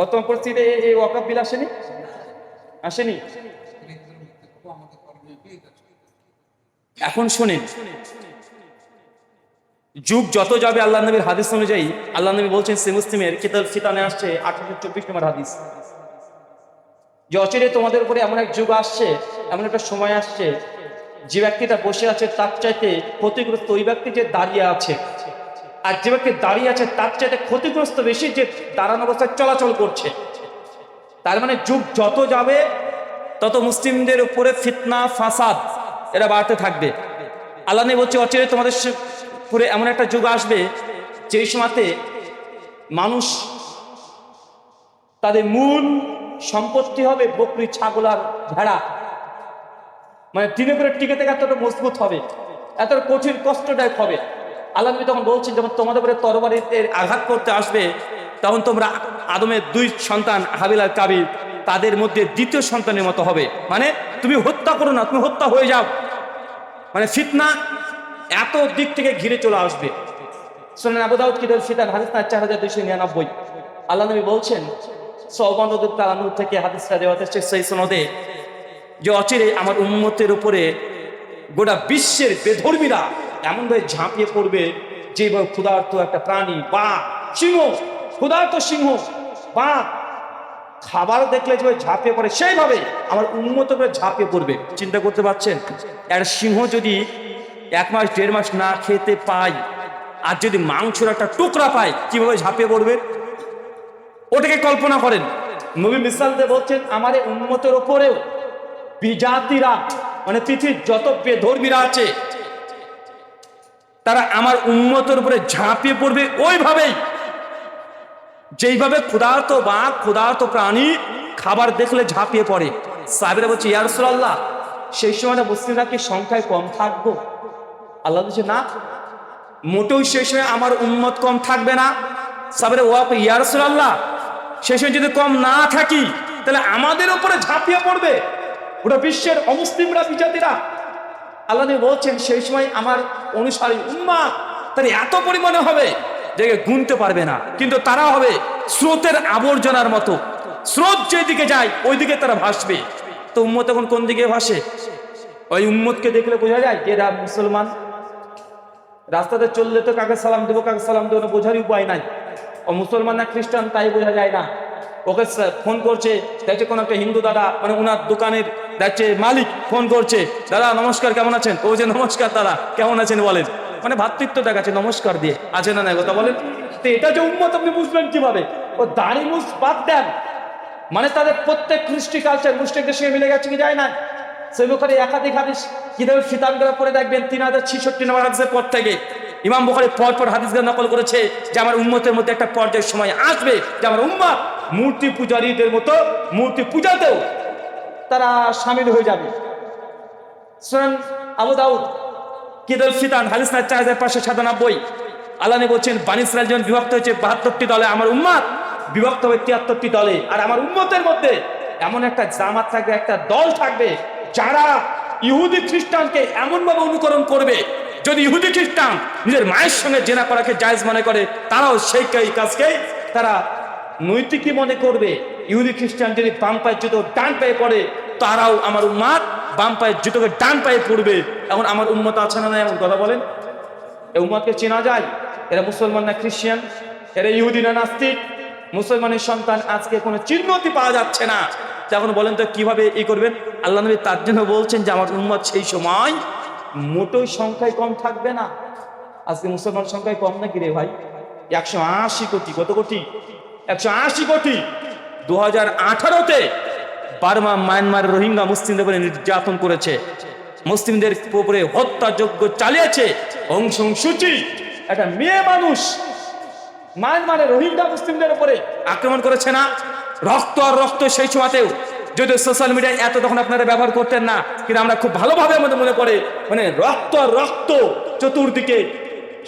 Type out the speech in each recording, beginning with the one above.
বর্তমান পরিস্থিতিতে এই- ওয়াকাপ বিল আসেনি? আসেনি? এখন শুনেন, যুগ যত যাবে আল্লাহ নবীর হাদিস অনুযায়ী, আল্লাহ নবী বলছেন সে মুসলিমের কিতাল ফিতানে আসছে আঠারোশো চব্বিশ নম্বর হাদিস। যে অচিরে তোমাদের উপরে এমন এক যুগ আসছে, এমন একটা সময় আসছে, যে ব্যক্তিটা বসে আছে, তার চাইতে ক্ষতিগ্রস্ত ওই ব্যক্তি যে দাঁড়িয়ে আছে। আর যে ব্যক্তি দাঁড়িয়ে আছে, তার চাইতে ক্ষতিগ্রস্ত বেশি যে দাঁড়ানো অবস্থায় চলাচল করছে। তার মানে যুগ যত যাবে, তত মুসলিমদের উপরে ফিতনা, ফাসাদ, এরা বাড়তে থাকবে। আল্লাহ বলছে, অচিরে তোমাদের উপরে এমন একটা যুগ আসবে, যেই সময়তে মানুষ তাদের মূল সম্পত্তি হবে বকরি, ছাগল আর ভেড়া। মানে দিনে করে টিকে থেকে এতটা মজবুত হবে, এত কঠিন, কষ্টদায়ক হবে। আল্লাহ নবী তখন বলছেন, যখন তোমাদের উপরে তরবারিতে আঘাত করতে আসবে, তখন তোমরা আদমের দুই সন্তান হাবিল আর কাবিল, তাদের মধ্যে দ্বিতীয় সন্তানের মতো হবে। মানে তুমি হত্যা করো না, তুমি হত্যা হয়ে যাও। মানে ফিতনা এত দিক থেকে ঘিরে চলে আসবে। শোনেন আবু দাউদ কিদাল ফিতান, হাদিস না চার হাজার দুইশো নিরানব্বই। আল্লাহ নবী বলছেন সৌবান তালানুর থেকে হাদিসটা দেওয়া হচ্ছে সেই সনদে, যে অচিরে আমার উন্মতের উপরে গোটা বিশ্বের বেধর্মীরা এমনভাবে ঝাঁপিয়ে পড়বে যেভাবে ক্ষুধার্ত একটা প্রাণী বা সিংহ, ক্ষুধার্ত সিংহ বা খাবার দেখলে যেভাবে ঝাঁপিয়ে পড়ে, সেইভাবে আমার উন্মত করে ঝাঁপিয়ে পড়বে। চিন্তা করতে পারছেন? আর সিংহ যদি এক মাস, দেড় মাস না খেতে পায়, আর যদি মাংসের একটা টুকরা পায়, কীভাবে ঝাঁপিয়ে পড়বে? ওটাকে কল্পনা করেন। নবী মিসাল দিয়ে বলছেন, আমার এই উন্মতের ওপরেও বিজাতিরা মানে পৃথিবীর যত বেধর্মীরা আছে তারা আমার উন্মতের উপরে ঝাঁপিয়ে পড়বে ওইভাবেই। যেইভাবে ক্ষুধার্ত বা ক্ষুধার্ত প্রাণী খাবার দেখলে ঝাঁপিয়ে পড়ে। সাহেবেরা বলছে ইয়ারসুল্লাহ সেই সময় মুসলিমরা কি সংখ্যায় কম থাকব? আল্লাহ বলছে, না, মোটেও সেই সময় আমার উন্মত কম থাকবে না। সাবেরে ওয়াপ ইয়ারসুল্লাহ সেই সময় যদি কম না থাকি, তাহলে আমাদের উপরে ঝাঁপিয়ে পড়বে। ওটা বিশ্বের অমুসলিমরা, বিজাতিরা আল্লাহ বলছেন, সেই সময় আমার অনুসারী উম্মা, তার এত পরিমাণে হবে যে গুনতে পারবে না। কিন্তু তারা হবে স্রোতের আবর্জনার মতো। স্রোত যেদিকে যায়, ওইদিকে তারা ভাসবে। তো উম্মত এখন কোন দিকে ভাসে? ওই উম্মতকে দেখলে বোঝা যায় যে এরা মুসলমান। রাস্তাতে চললে তো কাকে সালাম দেবো, কাকে সালাম দেবো বোঝারই উপায় নাই। ও মুসলমান না খ্রিস্টান, তাই বোঝা যায় না। ওকে ফোন করছে, দেখছে কোনো একটা হিন্দু দাদা মানে ওনার দোকানের দেখছে মালিক ফোন করছে, দাদা, নমস্কার, কেমন আছেন? ও যে, নমস্কার, দাদা, কেমন আছেন? বলেন মানে ভাতৃত্ব দেখাচ্ছে, নমস্কার দিয়ে, আছে না কথা বলেন? তো এটা যে উন্মত আপনি বুঝবেন কীভাবে? ও দাড়ি মুস বাদ দেন। মানে তাদের প্রত্যেক কৃষ্টি কালচার মুষ্টিকদের সঙ্গে মিলে গেছে কি যায় না? সেই বুখারি একাধিক হাদিস কীভাবে ফিতান করে দেখবেন, তিন হাজার ছিষট্টি নম্বর হাদিসের পর থেকে। ইমাম বুখারি পর পর নকল করেছে যে আমার উম্মতের মধ্যে একটা পর্যায়ের সময় আসবে যে আমার উম্মত মূর্তি পূজারীদের মতো মূর্তি পূজাতেও তারা সামিল হয়ে যাবে। সুনান আবু দাউদ, কিদল ফিতান, হাদিস না চার হাজার পাঁচশো সাতানব্বই। আল্লাহ নবী বলছেন, বানি ইসরায়েল যেমন বিভক্ত হয়েছে, বাহাত্তরটি দলে আমার উম্মাদ বিভক্ত হবে তিয়াত্তরটি দলে। আর আমার উম্মতের মধ্যে এমন একটা জামাত থাকবে, একটা দল থাকবে যারা ইহুদি খ্রিস্টানকে এমনভাবে অনুকরণ করবে যদি ইহুদি খ্রিস্টান নিজের মায়ের সঙ্গে জেনা করাকে জায়েজ মনে করে, তারাও সেই কাজকে তারা নৈতিকই মনে করবে। ইহুদি খ্রিস্টান যদি বাম পায়ের জুতো ডান পায়ে পড়ে, তারাও আমার উম্মাদ বাম পায়ের জুতোকে ডান পায়ে পড়বে। এখন আমার উন্মত আছে না এমন কথা বলেন? এই উম্মাদকে চেনা যায়? এরা মুসলমান না খ্রিস্টান? এরা ইহুদি না নাস্তিক? মুসলমানের সন্তান আজকে কোনো চিহ্নতি পাওয়া যাচ্ছে না। এখন বলেন তো কীভাবে ই করবেন? আল্লাহ নবী তার জন্য বলছেন যে, আমার উম্মত সেই সময় মোটোই সংখ্যায় কম থাকবে না। আজকে মুসলমান সংখ্যায় কম নাকি রে ভাই? একশো আশি কোটি, কত কোটি? একশো আশি কোটি। দু হাজার আঠারোতে বার্মা, মায়ানমার, রোহিঙ্গা মুসলিমদের উপরে নির্যাতন করেছে। মুসলিমদের উপরে হত্যাযজ্ঞ চালিয়েছে। অংশ সূচি একটা মেয়ে মানুষ মায়ানমারে রোহিঙ্গা মুসলিমদের উপরে আক্রমণ করেছে না। রক্ত আর রক্ত সেই সময়তেও যদিও সোশ্যাল মিডিয়ায় এত তখন আপনারা ব্যবহার করতেন না, কিন্তু আমরা খুব ভালোভাবে আমাদের মনে পড়ে মানে রক্ত রক্ত চতুর্দিকে।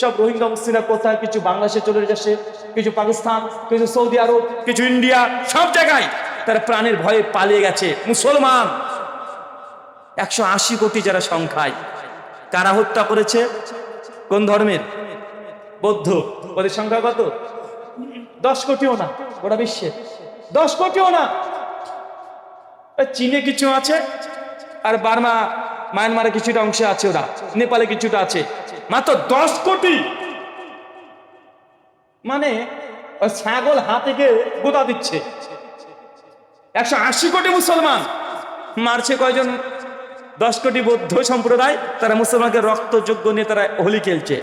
সব রোহিঙ্গা মুসলিমরা কোথায়? কিছু বাংলাদেশে চলে যাচ্ছে কিছু পাকিস্তান, কিছু সৌদি আরব, কিছু ইন্ডিয়া, সব জায়গায় তারা প্রাণের ভয়ে পালিয়ে গেছে। মুসলমান, একশো আশি কোটি যারা সংখ্যায়, কারা হত্যা করেছে? কোন ধর্মের? বৌদ্ধ। ওদের সংখ্যা কত? দশ কোটিও না, গোটা বিশ্বের দশ কোটিও না। চীনে কিছু আছে? আর বার্মা মায়ানমারে কিছুটা অংশে আছে ওরা। নেপালে কিছুটা আছে। মাত্র দশ কোটি। মানে ছাগল হাতে গিয়ে গোদা দিচ্ছে। একশো আশি কোটি মুসলমান। মারছে কয়জন? দশ কোটি বৌদ্ধ সম্প্রদায়, তারা মুসলমানকে রক্তযোগ্য নিয়ে তারা হোলি খেলছে।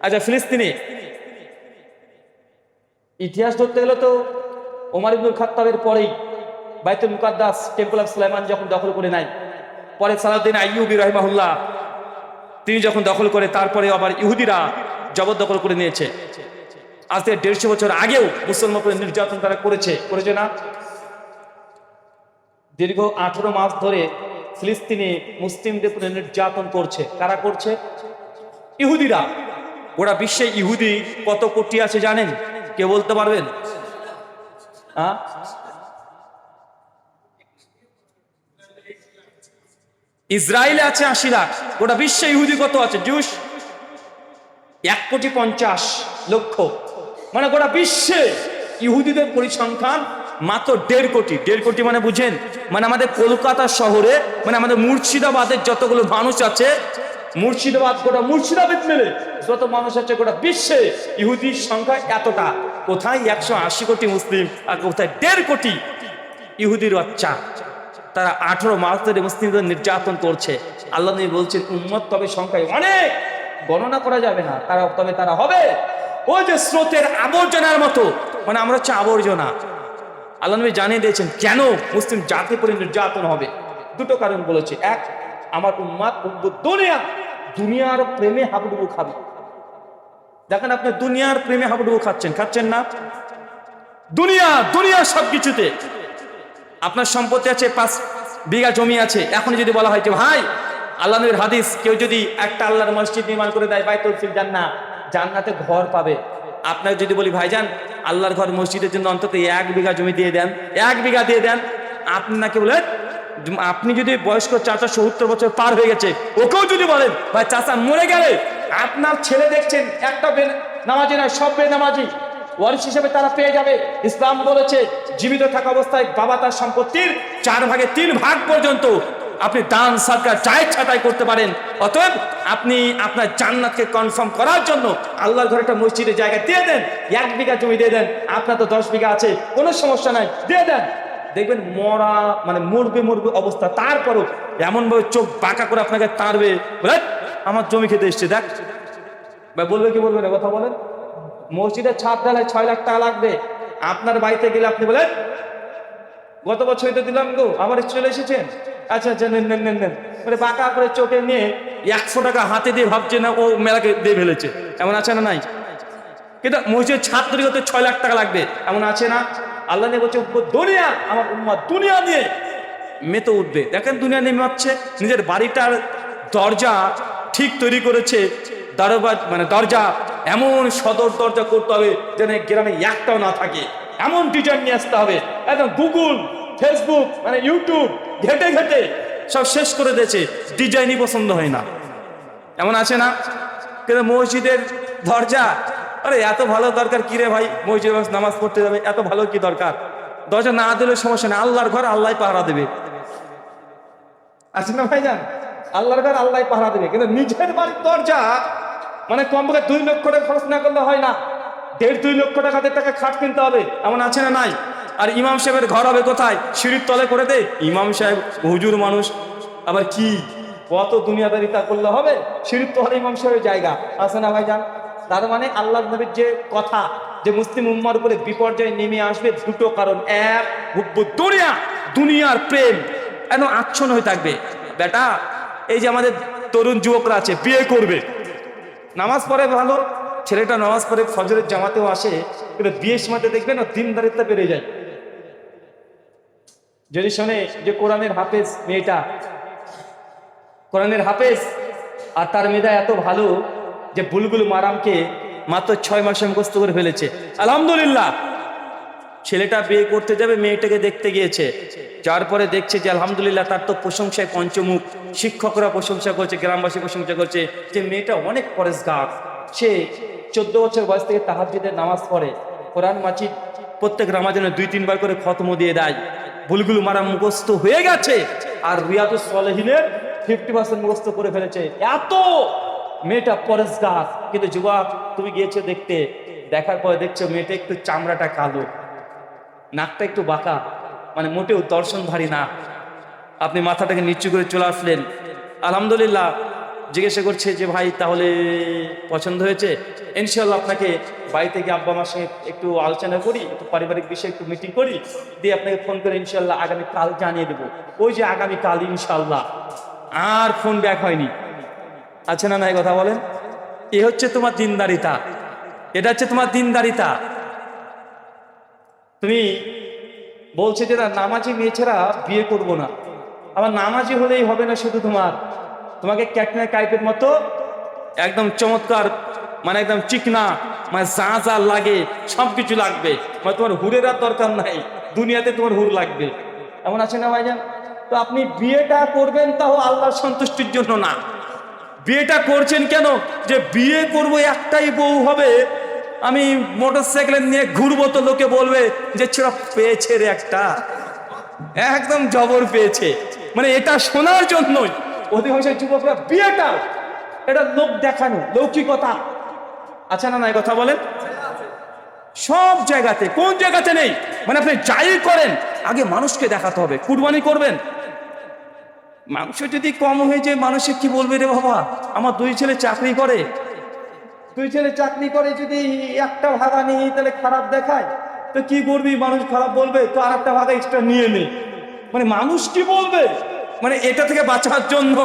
আচ্ছা ফিলিস্তিনে। ইতিহাস ধরতে গেলে তো ওমর ইবনুল খাত্তাবের পরেই বাইতুল মুকাদ্দাস টেম্পল অফ সুলাইমান যখন দখল করে নেয় পরে সালাউদ্দিন আইয়ুবি রহিমাহুল্লাহ, তিনি যখন দখল করে, তারপরে আবার ইহুদিরা জবরদখল করে নিয়েছে। আজ থেকে দেড়শো বছর আগেও মুসলমান নির্যাতন তারা করেছে। করেছে না? দীর্ঘ আঠেরো মাস ধরে ফিলিস্তিনে মুসলিমদের উপরে নির্যাতন করছে। কারা করছে? ইহুদিরা। গোটা বিশ্বে ইহুদি কত কোটি আছে জানেন? কে বলতে পারবেন? ইসরায়েলে আছে আশি লাখ, গোটা বিশ্বে ইহুদি কত আছে? জুস? এক কোটি পঞ্চাশ লক্ষ। মানে গোটা বিশ্বে ইহুদিদের পরিসংখ্যান মাত্র দেড় কোটি। দেড় কোটি মানে বুঝেন মানে আমাদের কলকাতা শহরে মানে আমাদের মুর্শিদাবাদের যতগুলো মানুষ আছে, মুর্শিদাবাদ, গোটা মুর্শিদাবাদ মেলে যত মানুষ আছে গোটা বিশ্বে ইহুদির সংখ্যা এতটা। কোথায় একশো আশি কোটি মুসলিম আর কোথায় দেড় কোটি ইহুদির বাচ্চা। তারা আঠারো মাস ধরে মুসলিমদের নির্যাতন করছে। আল্লাহ নবী বলছেন, উম্মত তবে সংখ্যায় অনেক। গণনা করা যাবে না। তারা, তবে তারা হবে। ওই যে স্রোতের আবর্জনার মতো। মানে আমরা হচ্ছে আবর্জনা। আল্লাহ নবী জানিয়ে দিয়েছেন, কেন মুসলিম জাতি পরে নির্যাতন হবে? দুটো কারণ বলেছে। এক, আমার উম্মাদ দুনিয়া, দুনিয়ার প্রেমে হাবুডুবু খাবে। দেখেন আপনি, দুনিয়ার প্রেমে হাবুডুবু খাচ্ছেন। খাচ্ছেন না? দুনিয়া দুনিয়া সব কিছুতে আপনার সম্পত্তি আছে, পাঁচ বিঘা জমি আছে। এখন যদি বলা হয় যে, ভাই, আল্লাহ নবীর হাদিস, কেউ যদি একটা আল্লাহর মসজিদ নির্মাণ করে দেয়, বাইতুল ফিল জান্না জান্নাতে ঘর পাবে। আপনার যদি বলি, ভাইজান, আল্লাহর ঘর মসজিদের জন্য অন্তত এক বিঘা জমি দিয়ে দেন, এক বিঘা দিয়ে দেন। আপনি নাকি বলেন আপনি যদি বয়স্ক চাচা সত্তর বছর পার হয়ে গেছে, ওকেও যদি বলেন, ভাই, চাচা মরে গেলে আপনার ছেলে দেখছেন, একটা নামাজি না সব নামাজি। ওয়ারিস হিসেবে তারা পেয়ে যাবে। ইসলাম বলেছে, জীবিত থাকা অবস্থায় বাবা তার সম্পত্তির চার ভাগে তিন ভাগ পর্যন্ত আপনি দান সরকার চায় ছাটাই করতে পারেন। অতএব আপনি আপনার জান্নাতকে কনফার্ম করার জন্য আল্লাহর ঘরে একটা মসজিদের জায়গা দিয়ে দেন, এক বিঘা জমি দিয়ে দেন, আপনার তো দশ বিঘা আছে, কোনো সমস্যা নাই, দিয়ে দেন। দেখবেন মরা মানে মরবে মরবে অবস্থা, তারপরও এমনভাবে চোখ বাঁকা করে আপনাকে তাড়বে। আমার জমি খেতে এসছে, দেখ। বলবে কি বলবে না, কথা বলেন। মসজিদের ছাদ ঢালায় ছয় লাখ টাকা লাগবে। আপনার বাড়িতে গেলে আপনি বলেন, গত বছর তো দিলাম গো আবার চলে এসেছেন। আচ্ছা আচ্ছা নেন নেন নেন নেন। মানে বাঁকা করে চোখে নিয়ে একশো টাকা হাতে দিয়ে ভাবছে না ও মেলাকে দিয়ে ফেলেছে। এমন আছে না নাই? কিন্তু মসজিদের ছাদ তৈরি করতে ছয় লাখ টাকা লাগবে। এমন আছে না? আল্লাহ নিয়ে বলছে দুনিয়া, আমার উম্মা দুনিয়া নিয়ে মেতে উঠবে। দেখেন দুনিয়া নেমে হচ্ছে নিজের বাড়িটার দরজা ঠিক তৈরি করেছে দরবার মানে দরজা এমন সদর দরজা করতে হবে যেন গ্রামে একটাও না থাকে। এমন ডিজাইন নিয়ে আসতে হবে। একদম গুগল ফেসবুক মানে ইউটিউব ঘেটে ঘেটে সব শেষ করে দিয়েছে। ডিজাইনই পছন্দ হয় না। এমন আছে না? কিন্তু মসজিদের দরজা, আরে এত ভালো দরকার কি রে ভাই? মসজিদে নামাজ পড়তে যাবে, এত ভালো কি দরকার? দরজা না দিলে সমস্যা নেই। আল্লাহর ঘর আল্লাহ পাহারা দেবে। আছে না ভাই যান আল্লাহর ঘর আল্লাহ পাহারা দেবে। কিন্তু নিজের বাড়ির দরজা মানে কমপক্ষে দুই লক্ষ টাকা খরচ না করলে হয় না। দেড় দুই লক্ষ টাকা টাকা খাট কিনতে হবে। এমন আছে না নাই? আর ইমাম সাহেবের ঘর হবে কোথায়? সিঁড়ির তলে করে দে। ইমাম সাহেব হুজুর মানুষ। আবার কি? কত দুনিয়াদারি তা করলে হবে? সিঁড়ির তলে ইমাম সাহেবের জায়গা। আছে না ভাই যান তার মানে আল্লাহ নবীর যে কথা, যে মুসলিম উম্মার উপরে বিপর্যয় নেমে আসবে, দুটো কারণ। এক, হুব্বু দুনিয়া, দুনিয়ার প্রেম। এন আচ্ছন্ন হয়ে থাকবে। বেটা, এই যে আমাদের তরুণ যুবকরা আছে, বিয়ে করবে। নামাজ পড়ে ভালো, ছেলেটা নামাজ পড়ে ফজরের জামাতেও আসে, কিন্তু বিয়ের সময়তে দেখবেন ও দিনদারিত্ব বেড়ে যায়। যদি শোনে যে কোরআনের হাফেজ মেয়েটা, কোরআনের হাফেজ, আর তার মেয়েটা এত ভালো যে বুলবুল মারামকে মাত্র ছয় মাসে মুখস্থ করে ফেলেছে। আলহামদুলিল্লাহ। ছেলেটা বিয়ে করতে যাবে, মেয়েটাকে দেখতে গিয়েছে। যার পরে দেখছে যে আলহামদুলিল্লাহ তার তো প্রশংসায় পঞ্চমুখ। শিক্ষকরা প্রশংসা করছে, গ্রামবাসী প্রশংসা করছে যে মেয়েটা অনেক পরেশগার। সে চোদ্দ বছর বয়স থেকে তাহাজুদের নামাজ পড়ে। কোরআন মাজিদ প্রত্যেক রামাজানে দুই, তিনবার করে খতম দিয়ে দেয়। ভুলগুলো মারা মুখস্থ হয়ে গেছে আর রিয়াদুস সলেহিনের ফিফটি পার্সেন্ট মুখস্থ করে ফেলেছে। এত মেয়েটা পরেশগার। কিন্তু যুবক, তুমি গিয়েছো দেখতে। দেখার পরে দেখছ মেয়েটা একটু চামড়াটা কালো। নাকটা একটু বাঁকা মানে মোটেও দর্শনধারী না আপনি মাথাটাকে নিচু করে চলে আসলেন। আলহামদুলিল্লাহ, জিজ্ঞাসা করছে যে, ভাই, তাহলে পছন্দ হয়েছে? ইনশাল্লাহ আপনাকে বাড়ি থেকে আব্বা আমার সঙ্গে একটু আলোচনা করি, একটু পারিবারিক বিষয়ে একটু মিটিং করি, দিয়ে আপনাকে ফোন করে ইনশাল্লাহ আগামী কাল জানিয়ে দেবো। ওই যে আগামী কাল ইনশাল্লাহ আর ফোন ব্যাক হয়নি। আছে না না, এই কথা বলেন। এ হচ্ছে তোমার দিনদারিতা। এটা হচ্ছে তোমার দিনদারিতা। তুমি বলছে যে না, নামাজি মেয়ে ছাড়া বিয়ে করব না। আবার নামাজি হলেই হবে না শুধু তোমার। তোমাকে ক্যাটরিনা কাইপের মতো একদম চমৎকার মানে একদম চিকনা মানে যা যা লাগে, সব কিছু লাগবে। মানে তোমার হুরের আর দরকার নাই, দুনিয়াতে তোমার হুর লাগবে। এমন আছে না ভাইজান? তো আপনি বিয়েটা করবেন তাও আল্লাহর সন্তুষ্টির জন্য না। বিয়েটা করছেন কেন? যে বিয়ে করব একটাই বউ হবে আমি মোটর সাইকেল নিয়ে ঘুরবো তো লোকে বলবে যে, ছেড়া, পেয়েছে রে একটা। একদম জবর পেয়েছে। মানে এটা শোনার জন্যই অধিকাংশ যুবকরা বিয়েটা, এটা লোক দেখানো, লৌকিকতা। আচ্ছা না না কথা বলেন। সব জায়গাতে, কোন জায়গাতে নেই? মানে আপনি যাই করেন, আগে মানুষকে দেখাতে হবে। কুরবানি করবেন। মাংস যদি কম হয়ে যায়, মানুষে কি বলবে রে বাবা? আমার দুই ছেলে চাকরি করে দুই ছেলে চাকরি করে যদি একটা ভাগা নিয়ে তাহলে খারাপ দেখায়। তো কি করবি? মানুষ খারাপ বলবে, তো আর একটা ভাগা এক্সট্রা নিয়ে নে। মানে মানুষ কি বলবে? মানে এটা থেকে বাঁচার জন্য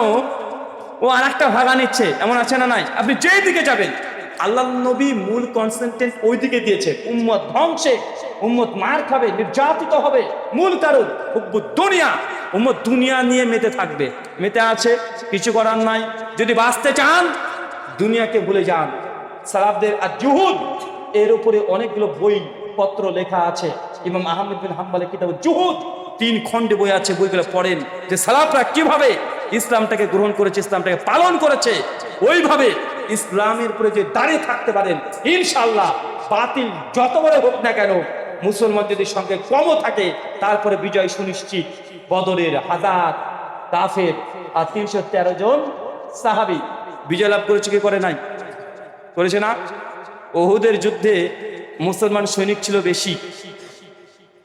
ও আর একটা ভাগা নিচ্ছে। এমন আছে না নাই? আপনি যেই দিকে যাবেন, আল্লাহ নবী মূল কনসেন্ট্রেট ওই দিকে দিয়েছে। উম্মত ধ্বংসে, উম্মত মার খাবে, নির্যাতিত হবে। মূল কারণ দুনিয়া। উম্মত দুনিয়া নিয়ে মেতে থাকবে। মেতে আছে, কিছু করার নাই। যদি বাঁচতে চান, দুনিয়াকে ভুলে যান। সালাবদের আর জুহুদ, এর উপরে অনেকগুলো বই পত্র লেখা আছে। ইমাম আহমেদ বিন হাম্বালের কিতাব জুহুদ, তিন খণ্ডে বই আছে, বইগুলো পড়েন যে সালাফরা কীভাবে ইসলামটাকে গ্রহণ করেছে, ইসলামটাকে পালন করেছে, ওইভাবে ইসলামের উপরে যে দাঁড়িয়ে থাকতে পারেন ইনশাল্লাহ বাতিল যত বড় হোক না কেন মুসলমান যদি সঙ্গে কমও থাকে, তারপরে বিজয় সুনিশ্চিত, বদরের হাজার কাফের আর তিনশো তেরো জন সাহাবি বিজয় লাভ করেছে কি করে নাই? করেছে না? ওহুদের যুদ্ধে মুসলমান সৈনিক ছিল বেশি।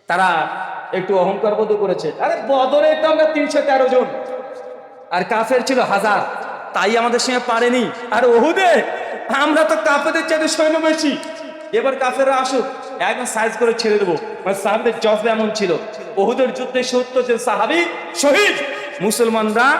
তারা একটু অহংকার বোধ করেছে। আরে বদরে তো আমরা তিনশো তেরো জন। আর কাফের ছিল হাজার। তাই আমাদের সঙ্গে পারেনি। আর ওহুদে, আমরা তো কাফেদের চাইতে সৈন্য বেশি। এবার কাফেররা আসুক, একদম সাইজ করে ছেড়ে দেবো। মানে সাহাবিদের জজবা এমন ছিল। ওহুদের যুদ্ধে সত্তর জন সাহাবি শহীদ। মুসলমানরা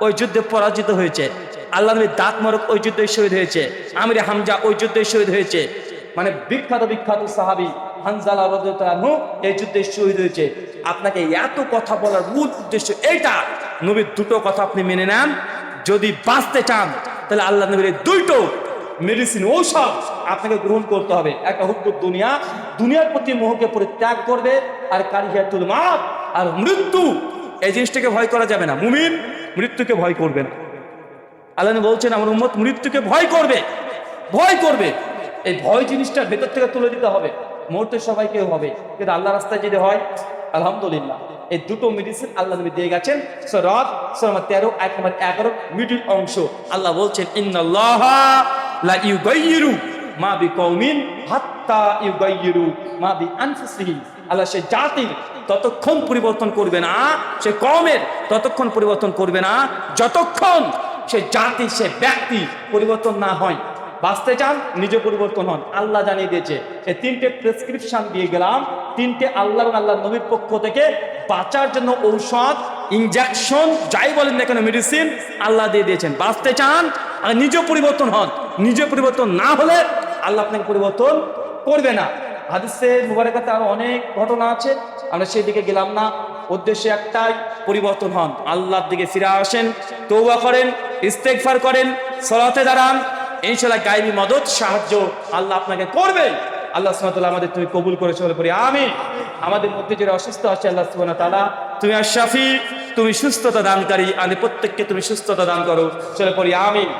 ওই যুদ্ধে পরাজিত হয়েছে। আল্লাহ নবীর দাঁত মরক ওই যুদ্ধে শহীদ হয়েছে। আমির হামজা ওই যুদ্ধে শহীদ হয়েছে। মানে বিখ্যাত বিখ্যাত সাহাবি হানজালা রাদিয়াল্লাহু এই যুদ্ধে শহীদ হয়েছে। আপনাকে এত কথা বলার মূল উদ্দেশ্য এইটা। নবীর দুটো কথা আপনি মেনে নেন। যদি বাঁচতে চান, তাহলে আল্লাহ নবীর দুইটো মেডিসিন ঔষধ আপনাকে গ্রহণ করতে হবে। একটা হুকুর দুনিয়া। দুনিয়ার প্রতি মোহকে পরিত্যাগ করবে আর কারিহাতুল মাপ আর মৃত্যু। এই জিনিসটাকে ভয় করা যাবে না। মুমিন মৃত্যুকে ভয় করবে না। আল্লাহ বলছেন, আমার উম্মত মৃত্যুকে ভয় করবে ভয় করবে। এই ভয় জিনিসটা ভেতর থেকে তুলে দিতে হবে। মরতে সবাইকে হবে, কিন্তু আল্লাহ রাস্তায় যদি হয়, আলহামদুলিল্লাহ। এই দুটো মেডিসিন আল্লাহ নবী দিয়ে গেছেন। সরদ সরমা তেরো এক এগারো মিডিল অংশ। আল্লাহ বলছেন ইউগাইয়িরু মা বি কওমিন হাত্তা ইউগাইয়িরু মা বি আনফুসিহিম আল্লাহ সে জাতির ততক্ষণ পরিবর্তন করবে না, সে কমের ততক্ষণ পরিবর্তন করবে না, যতক্ষণ সে জাতি, সে ব্যক্তি পরিবর্তন না হয়। বাঁচতে চান, নিজে পরিবর্তন হন। আল্লাহ জানিয়ে দিয়েছে এই তিনটে প্রেসক্রিপশন দিয়ে গেলাম। তিনটে আল্লাহ এবং আল্লাহ নবীর পক্ষ থেকে বাঁচার জন্য ঔষধ ইনজেকশন যাই বলেন না কেন মেডিসিন আল্লাহ দিয়ে দিয়েছেন। বাঁচতে চান আর নিজে পরিবর্তন হন। নিজে পরিবর্তন না হলে আল্লাহ আপনাকে পরিবর্তন করবে না। হাদিসে মুবারকাতে আরও অনেক ঘটনা আছে। আমরা সেই দিকে গেলাম না। উদ্দেশ্য একটাই, পরিবর্তন হন। আল্লাহর দিকে ফিরে আসেন তৌবা করেন। ইস্তেকফার করেন, সলাতে দাঁড়ান ইনশাল্লাহ গাইবি মদত, সাহায্য আল্লাহ আপনাকে করবে আল্লাহ সুবহানাহু আমাদের তুমি কবুল করে চলে পড়ি আমি আমাদের মধ্যে যারা অসুস্থ আছে, আল্লাহ সুবহানাহু তালা তুমি আর শাফি তুমি সুস্থতা দানকারী, আমি প্রত্যেককে তুমি সুস্থতা দান করো, চলে পড়ি, আমিন।